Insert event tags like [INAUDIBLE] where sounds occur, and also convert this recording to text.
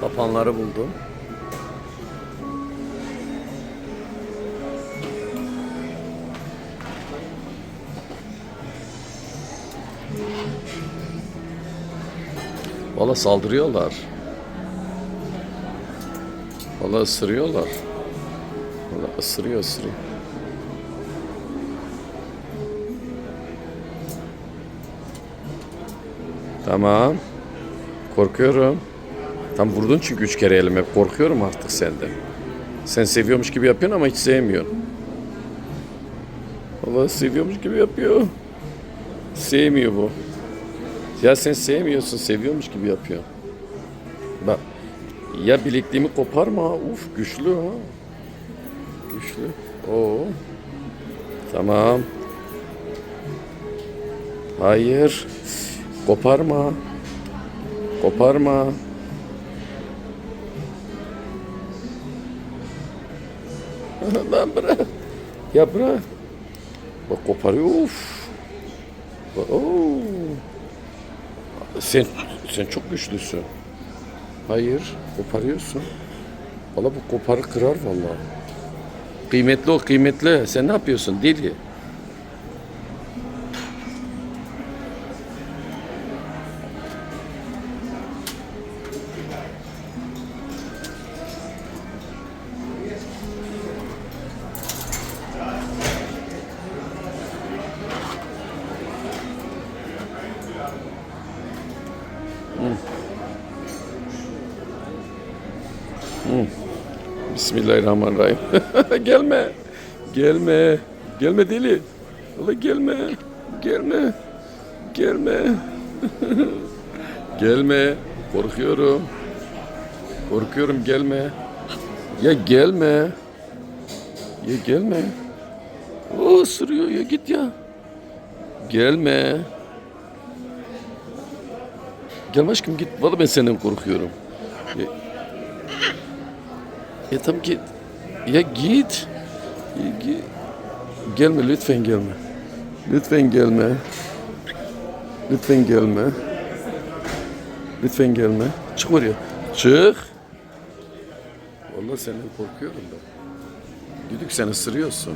Kapanları buldum. Valla saldırıyorlar. Valla ısırıyorlar. Valla ısırıyor ısırıyor. Tamam. Korkuyorum. Tam vurdun çünkü üç kere elime. Korkuyorum artık senden. Sen seviyormuş gibi yapıyorsun ama hiç sevmiyorsun. Valla seviyormuş gibi yapıyor. Sevmiyor bu. Ya sen sevmiyorsun, seviyormuş gibi yapıyor. Bak. Ya bilekliğimi koparma. Uf güçlü ha. Güçlü. Oo. Tamam. Hayır. Koparma. Koparma. Lan bırak. Ya bırak. Bak koparıyor. Uf. Bak. Sen sen çok güçlüsün. Hayır, koparıyorsun. Valla bu koparı kırar vallahi. Kıymetli o kıymetli. Sen ne yapıyorsun deli? Bismillahirrahmanirrahim. [LAUGHS] gelme. Gelme. Gelme deli. Valla gelme. Gelme. Gelme. [LAUGHS] gelme. Korkuyorum. Korkuyorum gelme. Ya gelme. Ya gelme. O ısırıyor ya git ya. Gelme. Gelme aşkım git. Valla ben senden korkuyorum. Ya, ya. Ya git. Ya git. Gelme lütfen gelme. Lütfen gelme. Lütfen gelme. Lütfen gelme. Çık oraya. Çık. Vallahi senden korkuyorum ben. Düdük sen ısırıyorsun.